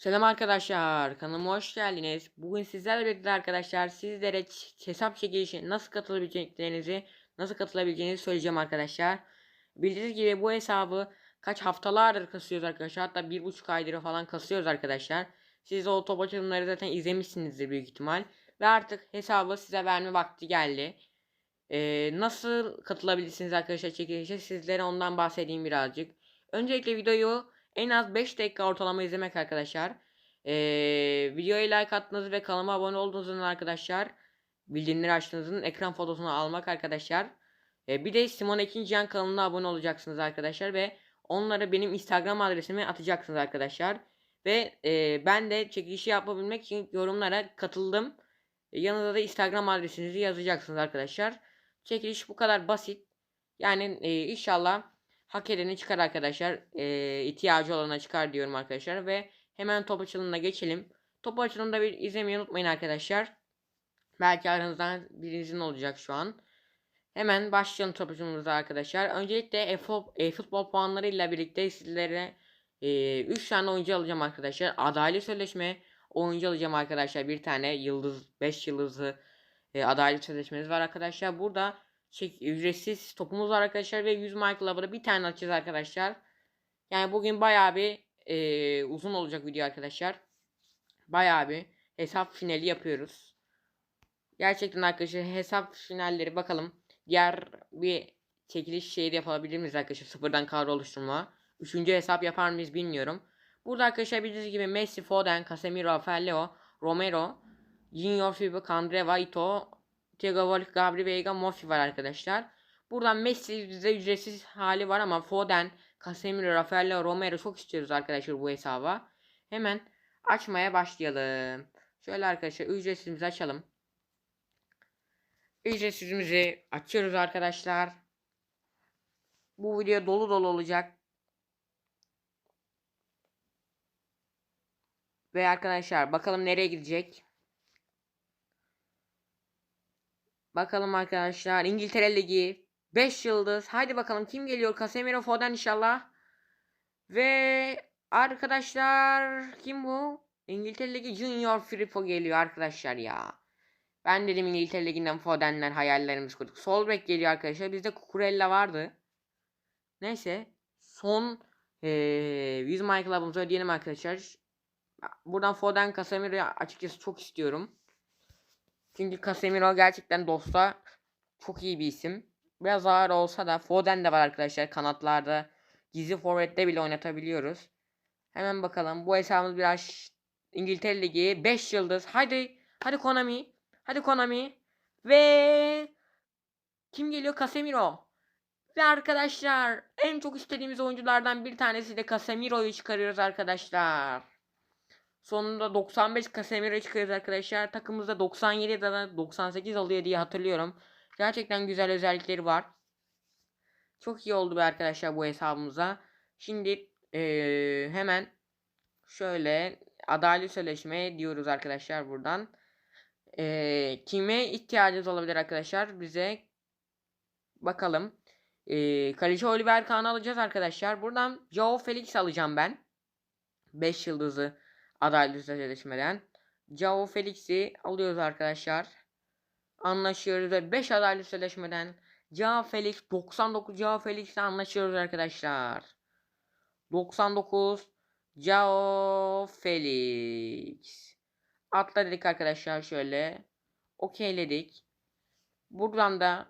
Selam arkadaşlar, kanalıma hoş geldiniz. Bugün sizlerle birlikte arkadaşlar sizlere hesap çekilişine nasıl katılabileceğinizi, nasıl katılabileceğinizi söyleyeceğim arkadaşlar. Bildiğiniz gibi bu hesabı kaç haftalardır kasıyoruz arkadaşlar. Hatta bir buçuk aydır falan kasıyoruz arkadaşlar. Siz o top açılımları zaten izlemişsinizdir büyük ihtimal. Ve artık hesabı size verme vakti geldi. Ee, nasıl katılabilirsiniz arkadaşlar çekilişe sizlere ondan bahsedeyim birazcık. Öncelikle videoyu en az 5 dakika ortalama izlemek arkadaşlar. Ee, videoya like attığınız ve kanalıma abone olduğunuzun arkadaşlar bildirimleri açtığınızın ekran fotosunu almak arkadaşlar. Ee, bir de Simon Ekincan kanalına abone olacaksınız arkadaşlar ve onlara benim Instagram adresimi atacaksınız arkadaşlar. Ve e, ben de çekilişi yapabilmek için yorumlara katıldım. E, yanında da Instagram adresinizi yazacaksınız arkadaşlar. Çekiliş bu kadar basit. Yani e, inşallah hak edeni çıkar arkadaşlar. E, ihtiyacı olana çıkar diyorum arkadaşlar. Ve hemen top açılımına geçelim. Top açılımda bir izlemeyi unutmayın arkadaşlar. Belki aranızdan birinizin olacak şu an. Hemen başlayalım top açılımımıza arkadaşlar. Öncelikle e-futbol, puanlarıyla birlikte sizlere 3 tane oyuncu alacağım arkadaşlar. Adalet sözleşme oyuncu alacağım arkadaşlar. Bir tane yıldız 5 yıldızlı e, adalet sözleşmeniz var arkadaşlar. Burada çek, ücretsiz topumuz var arkadaşlar ve 100 Michael Lover'ı bir tane açacağız arkadaşlar. Yani bugün bayağı bir e, uzun olacak video arkadaşlar. Bayağı bir hesap finali yapıyoruz. Gerçekten arkadaşlar hesap finalleri bakalım. Diğer bir çekiliş şeyi de yapabilir miyiz arkadaşlar? Sıfırdan kadro oluşturma. Üçüncü hesap yapar mıyız bilmiyorum. Burada arkadaşlar bildiğiniz gibi Messi, Foden, Casemiro, Rafael Leo, Romero, Junior Fibo, Candreva, Ito, Thiago Volk, Gabri Veiga, Moffi var arkadaşlar. Buradan Messi bize ücretsiz hali var ama Foden, Casemiro, Rafael Romero çok istiyoruz arkadaşlar bu hesaba. Hemen açmaya başlayalım. Şöyle arkadaşlar ücretsizimizi açalım. Ücretsizimizi açıyoruz arkadaşlar. Bu video dolu dolu olacak. Ve arkadaşlar bakalım nereye gidecek. Bakalım arkadaşlar İngiltere Ligi 5 yıldız. Haydi bakalım kim geliyor? Casemiro Foden inşallah. Ve arkadaşlar kim bu? İngiltere Ligi Junior Firpo geliyor arkadaşlar ya. Ben dedim İngiltere Ligi'nden Foden'ler hayallerimiz kurduk. Sol bek geliyor arkadaşlar. Bizde Cucurella vardı. Neyse. Son ee, 100 My Club'ımızı ödeyelim arkadaşlar. Buradan Foden Casemiro'yu açıkçası çok istiyorum. Çünkü Casemiro gerçekten dosta çok iyi bir isim. Biraz ağır olsa da Foden de var arkadaşlar kanatlarda. Gizli forvette bile oynatabiliyoruz. Hemen bakalım. Bu hesabımız biraz İngiltere Ligi 5 yıldız. Hadi hadi Konami. Hadi Konami. Ve kim geliyor? Casemiro. Ve arkadaşlar en çok istediğimiz oyunculardan bir tanesi de Casemiro'yu çıkarıyoruz arkadaşlar. Sonunda 95 Casemiro çıkarıyoruz arkadaşlar. Takımımızda 97 ya da 98 alıyor diye hatırlıyorum. Gerçekten güzel özellikleri var. Çok iyi oldu be arkadaşlar bu hesabımıza. Şimdi ee, hemen şöyle adalet sözleşme diyoruz arkadaşlar buradan. Ee, kime ihtiyacınız olabilir arkadaşlar? Bize bakalım. Ee, kaleci Oliver Kahn'ı alacağız arkadaşlar. Buradan Joe Felix alacağım ben. 5 yıldızı adalet sözleşmeden. Joe Felix'i alıyoruz arkadaşlar. Anlaşıyoruz ve 5 adalet sözleşmeden Joe Felix 99 Joe Felix'le anlaşıyoruz arkadaşlar. 99 Joe Felix. Atla dedik arkadaşlar şöyle. Okeyledik. Buradan da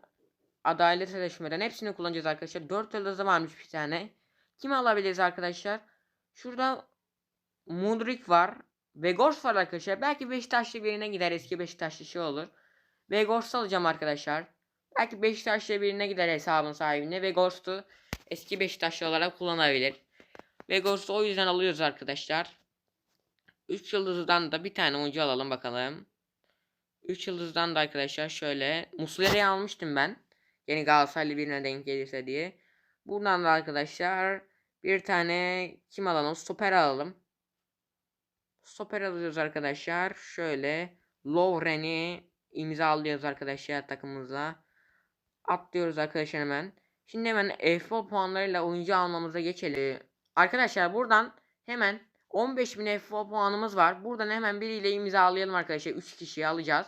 adalet sözleşmeden hepsini kullanacağız arkadaşlar. 4 yıldızı varmış bir tane. Kimi alabiliriz arkadaşlar? Şurada Mudrik var. Vegors var arkadaşlar. Belki Beşiktaşlı birine gider. Eski Beşiktaşlı şey olur. Vegors'u alacağım arkadaşlar. Belki Beşiktaşlı birine gider hesabın sahibine. Vegors'u eski Beşiktaşlı olarak kullanabilir. Vegors'u o yüzden alıyoruz arkadaşlar. 3 yıldızdan da bir tane oyuncu alalım bakalım. 3 yıldızdan da arkadaşlar şöyle. Muslera'yı almıştım ben. Yeni Galatasaraylı birine denk gelirse diye. Buradan da arkadaşlar bir tane kim alalım? Stoper alalım. Stoper alıyoruz arkadaşlar. Şöyle Lovren'i imzalıyoruz arkadaşlar takımımıza. Atlıyoruz arkadaşlar hemen. Şimdi hemen e-futbol puanlarıyla oyuncu almamıza geçelim. Arkadaşlar buradan hemen 15.000 FO puanımız var. Buradan hemen biriyle imzalayalım arkadaşlar. 3 kişiyi alacağız.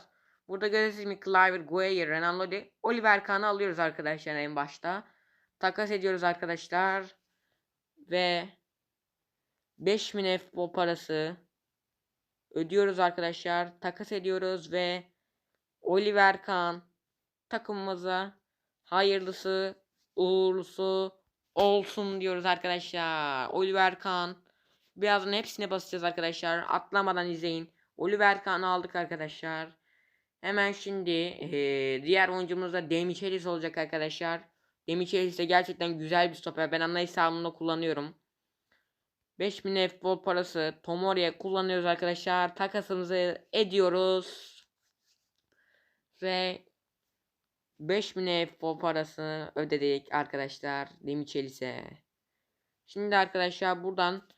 Burada gibi Cliver, Gueye, Renan Lodi, Oliver Kahn'ı alıyoruz arkadaşlar en başta. Takas ediyoruz arkadaşlar. Ve 5000 FO parası ödüyoruz arkadaşlar. Takas ediyoruz ve Oliver Kahn takımımıza hayırlısı uğurlusu olsun diyoruz arkadaşlar. Oliver Kahn birazdan hepsine basacağız arkadaşlar. Atlamadan izleyin. Oliver Kahn'ı aldık arkadaşlar. Hemen şimdi eee, diğer oyuncumuz da Demichelis olacak arkadaşlar. Demichelis de gerçekten güzel bir stoper. Ben ana hesabımda kullanıyorum. 5000 futbol parası Tomori'ye kullanıyoruz arkadaşlar. Takasımızı ediyoruz. Ve 5000 futbol parasını ödedik arkadaşlar. Demichelis'e. Şimdi arkadaşlar buradan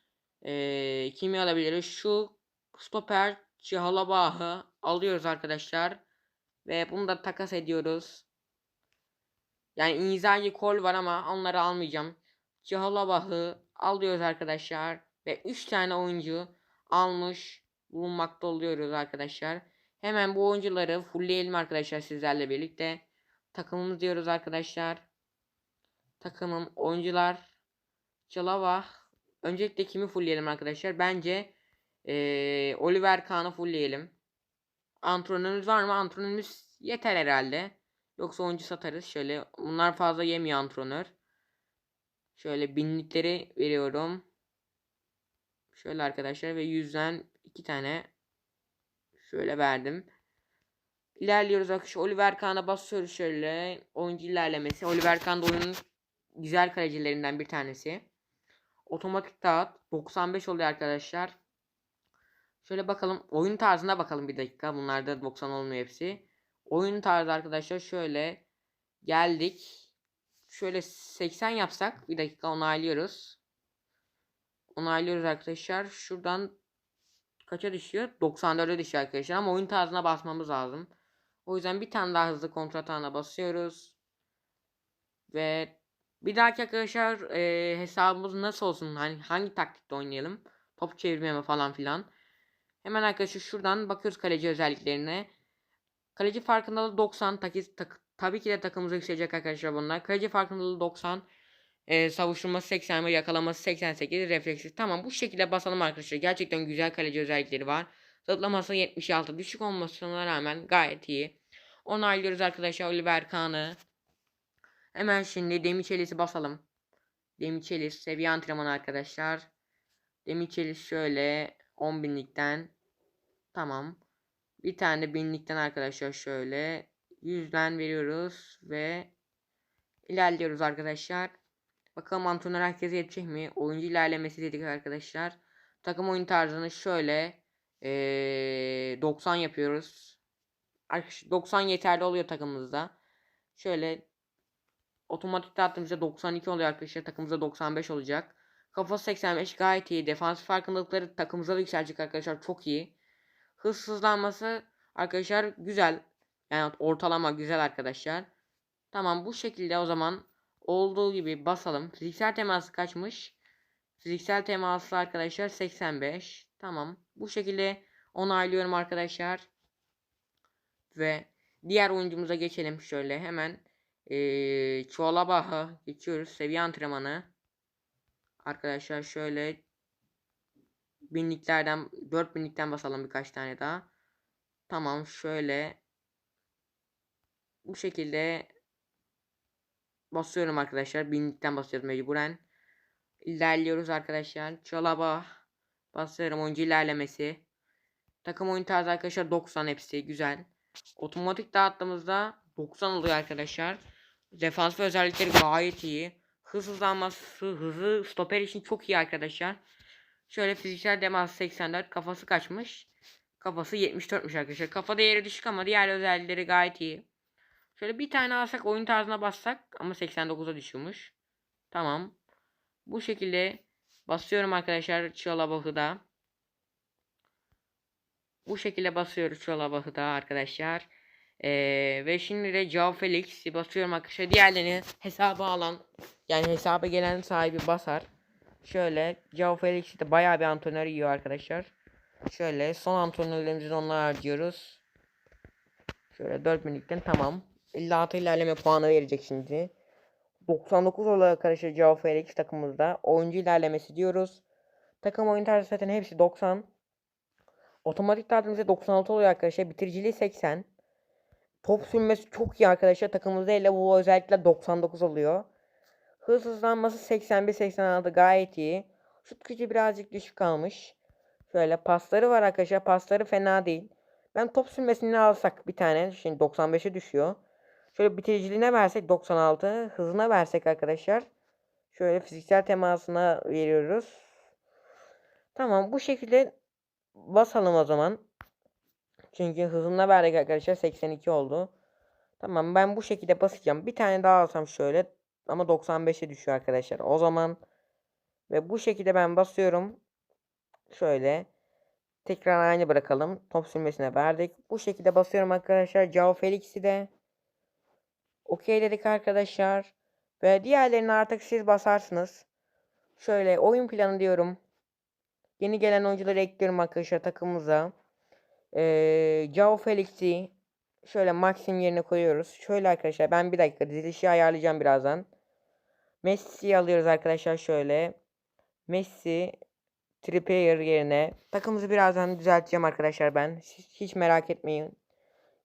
eee kimi alabiliriz? Şu stoper Cihalabah'ı alıyoruz arkadaşlar. Ve bunu da takas ediyoruz. Yani Inzaghi kol var ama onları almayacağım. Cihalabah'ı alıyoruz arkadaşlar. Ve 3 tane oyuncu almış bulunmakta oluyoruz arkadaşlar. Hemen bu oyuncuları fullleyelim arkadaşlar sizlerle birlikte. Takımımız diyoruz arkadaşlar. Takımım oyuncular. Çalavah. Öncelikle kimi fullleyelim arkadaşlar? Bence eee, Oliver Kahn'ı fullleyelim. Antrenörümüz var mı? Antrenörümüz yeter herhalde. Yoksa oyuncu satarız. Şöyle bunlar fazla yemiyor antrenör. Şöyle binlikleri veriyorum. Şöyle arkadaşlar ve yüzden iki tane şöyle verdim. İlerliyoruz arkadaşlar. Oliver Kahn'a basıyoruz şöyle. Oyuncu ilerlemesi. Oliver Kahn da oyunun güzel kalecilerinden bir tanesi. Otomatik dağıt. 95 oluyor arkadaşlar. Şöyle bakalım. Oyun tarzına bakalım bir dakika. Bunlarda 90 olmuyor hepsi. Oyun tarzı arkadaşlar şöyle. Geldik. Şöyle 80 yapsak. Bir dakika onaylıyoruz. Onaylıyoruz arkadaşlar. Şuradan kaça düşüyor? 94'e düşüyor arkadaşlar. Ama oyun tarzına basmamız lazım. O yüzden bir tane daha hızlı kontrol atağına basıyoruz. Ve bir dahaki arkadaşlar e, hesabımız nasıl olsun? Hani hangi taktikte oynayalım? Top çevirme mi falan filan. Hemen arkadaşlar şuradan bakıyoruz kaleci özelliklerine. Kaleci farkındalığı 90. Taki, tak, tabii ki de takımımıza yükselecek arkadaşlar bunlar. Kaleci farkındalığı 90. E, savuşturması 81, yakalaması 88, refleksi. Tamam bu şekilde basalım arkadaşlar. Gerçekten güzel kaleci özellikleri var. Zıplaması 76. Düşük olmasına rağmen gayet iyi. Onaylıyoruz arkadaşlar Oliver Kahn'ı. Hemen şimdi Demichelis'i basalım. Demichelis seviye antrenmanı arkadaşlar. Demichelis şöyle 10 binlikten. Tamam. Bir tane binlikten arkadaşlar şöyle. 100'den veriyoruz ve ilerliyoruz arkadaşlar. Bakalım antrenör herkese yetecek mi? Oyuncu ilerlemesi dedik arkadaşlar. Takım oyun tarzını şöyle ee, 90 yapıyoruz. Arkadaşlar 90 yeterli oluyor takımımızda. Şöyle otomatik dağıttığımızda 92 oluyor arkadaşlar. Takımımızda 95 olacak. Kafası 85 gayet iyi. Defansif farkındalıkları takımımıza da yükselecek arkadaşlar. Çok iyi. Hız hızlanması arkadaşlar güzel. Yani ortalama güzel arkadaşlar. Tamam bu şekilde o zaman olduğu gibi basalım. Fiziksel teması kaçmış? Fiziksel teması arkadaşlar 85. Tamam. Bu şekilde onaylıyorum arkadaşlar. Ve diğer oyuncumuza geçelim şöyle hemen. Ee, Çualabah'a geçiyoruz. Seviye antrenmanı. Arkadaşlar şöyle binliklerden 4000'likten basalım birkaç tane daha. Tamam şöyle bu şekilde basıyorum arkadaşlar. Binlikten basıyoruz mecburen. İlerliyoruz arkadaşlar. Çalaba basıyorum oyuncu ilerlemesi. Takım oyun tarzı arkadaşlar 90 hepsi güzel. Otomatik dağıttığımızda 90 oluyor arkadaşlar. Defans ve özellikleri gayet iyi. Hız hızlanması, hızı stoper için çok iyi arkadaşlar. Şöyle fiziksel demans 84 kafası kaçmış. Kafası 74'müş arkadaşlar. Kafa değeri düşük ama diğer özellikleri gayet iyi. Şöyle bir tane alsak oyun tarzına bassak ama 89'a düşüyormuş. Tamam. Bu şekilde basıyorum arkadaşlar Çiolabah'ı da. Bu şekilde basıyoruz Çiolabah'ı da arkadaşlar. Ee, ve şimdi de Joao Felix'i basıyorum arkadaşlar. Diğerlerini hesaba alan yani hesaba gelen sahibi basar. Şöyle Joao Felix de bayağı bir antrenör yiyor arkadaşlar. Şöyle son antrenörlerimizi onlara harcıyoruz. Şöyle 4 minikten tamam. 56 ilerleme puanı verecek şimdi. 99 olarak arkadaşlar Joao Felix takımımızda. Oyuncu ilerlemesi diyoruz. Takım oyun tarzı zaten hepsi 90. Otomatik tarzımızda 96 oluyor arkadaşlar. Bitiriciliği 80. Top sürmesi çok iyi arkadaşlar. Takımımızda ile bu özellikle 99 oluyor. Hız hızlanması 81-86 gayet iyi. Şut gücü birazcık düşük kalmış. Şöyle pasları var arkadaşlar. Pasları fena değil. Ben top sürmesini alsak bir tane. Şimdi 95'e düşüyor. Şöyle bitiriciliğine versek 96. Hızına versek arkadaşlar. Şöyle fiziksel temasına veriyoruz. Tamam bu şekilde basalım o zaman. Çünkü hızına verdik arkadaşlar 82 oldu. Tamam ben bu şekilde basacağım. Bir tane daha alsam şöyle ama 95'e düşüyor arkadaşlar. O zaman ve bu şekilde ben basıyorum. Şöyle tekrar aynı bırakalım. Top sürmesine verdik. Bu şekilde basıyorum arkadaşlar. Joao Felix'i de okey dedik arkadaşlar. Ve diğerlerini artık siz basarsınız. Şöyle oyun planı diyorum. Yeni gelen oyuncuları ekliyorum arkadaşlar takımımıza. Ee, Joao Felix'i şöyle Maxim yerine koyuyoruz. Şöyle arkadaşlar ben bir dakika dizilişi ayarlayacağım birazdan. Messi'yi alıyoruz arkadaşlar şöyle. Messi Trippier yerine. Takımımızı birazdan düzelteceğim arkadaşlar ben. Hiç, hiç merak etmeyin.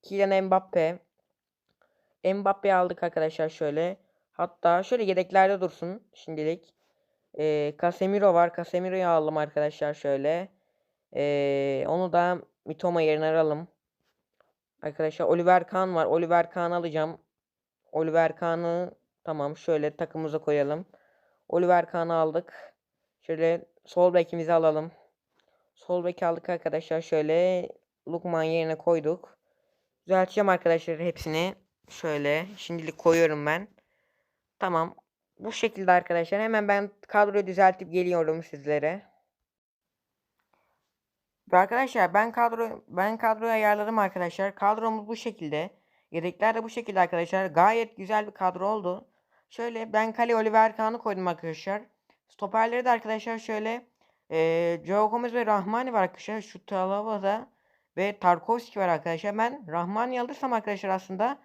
Kylian Mbappe. Mbappe'yi aldık arkadaşlar şöyle. Hatta şöyle yedeklerde dursun şimdilik. Ee, Casemiro var. Casemiro'yu aldım arkadaşlar şöyle. Ee, onu da Mitoma yerine alalım. Arkadaşlar Oliver Kahn var. Oliver Kahn'ı alacağım. Oliver Kahn'ı tamam şöyle takımımıza koyalım. Oliver Kahn'ı aldık. Şöyle sol bekimizi alalım. Sol bek aldık arkadaşlar. Şöyle Lukman yerine koyduk. Düzelteceğim arkadaşlar hepsini. Şöyle şimdilik koyuyorum ben. Tamam. Bu şekilde arkadaşlar. Hemen ben kadroyu düzeltip geliyorum sizlere. Arkadaşlar ben kadro ben kadroyu ayarladım arkadaşlar. Kadromuz bu şekilde. Yedekler de bu şekilde arkadaşlar. Gayet güzel bir kadro oldu. Şöyle ben kale Oliver Kahn'ı koydum arkadaşlar. Stoperleri de arkadaşlar şöyle e, Joe Gomez ve Rahmani var arkadaşlar. Şu Talava'da ve Tarkovski var arkadaşlar. Ben Rahmani alırsam arkadaşlar aslında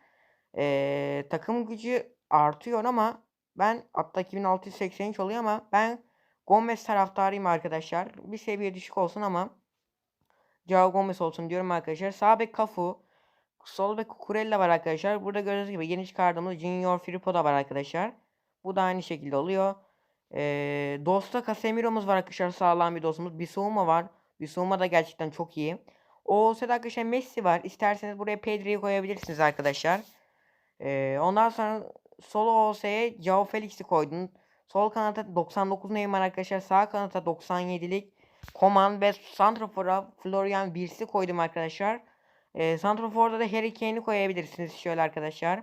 e, takım gücü artıyor ama ben hatta 2683 oluyor ama ben Gomez taraftarıyım arkadaşlar. Bir seviye düşük olsun ama Joao Gomez olsun diyorum arkadaşlar. Sağ bek Cafu. Sol bek Cucurella var arkadaşlar. Burada gördüğünüz gibi yeni çıkardığımız Junior Firpo da var arkadaşlar. Bu da aynı şekilde oluyor. Ee, Dosta Casemiro'muz var arkadaşlar. Sağlam bir dostumuz. Bissouma var. Bissouma da gerçekten çok iyi. O arkadaşlar Messi var. İsterseniz buraya Pedri'yi koyabilirsiniz arkadaşlar. Ee, ondan sonra sol OS'ye Joao Felix'i koydum. Sol kanata 99 Neymar arkadaşlar. Sağ kanata 97'lik Koman ve Santrafor'a Florian Wirtz'i koydum arkadaşlar. E, Santrafor'da da Harry Kane'i koyabilirsiniz şöyle arkadaşlar.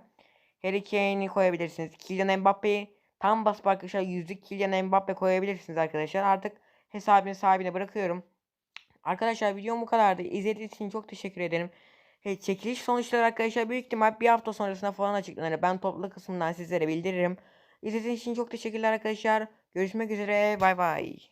Harry Kane'i koyabilirsiniz. Kylian Mbappe'yi tam basıp arkadaşlar yüzlük Kylian Mbappe koyabilirsiniz arkadaşlar. Artık hesabın sahibine bırakıyorum. Arkadaşlar videom bu kadardı. İzlediğiniz için çok teşekkür ederim. Evet, çekiliş sonuçları arkadaşlar büyük ihtimal bir hafta sonrasında falan açıklanır. Ben toplu kısmından sizlere bildiririm. İzlediğiniz için çok teşekkürler arkadaşlar. Görüşmek üzere. Bay bay.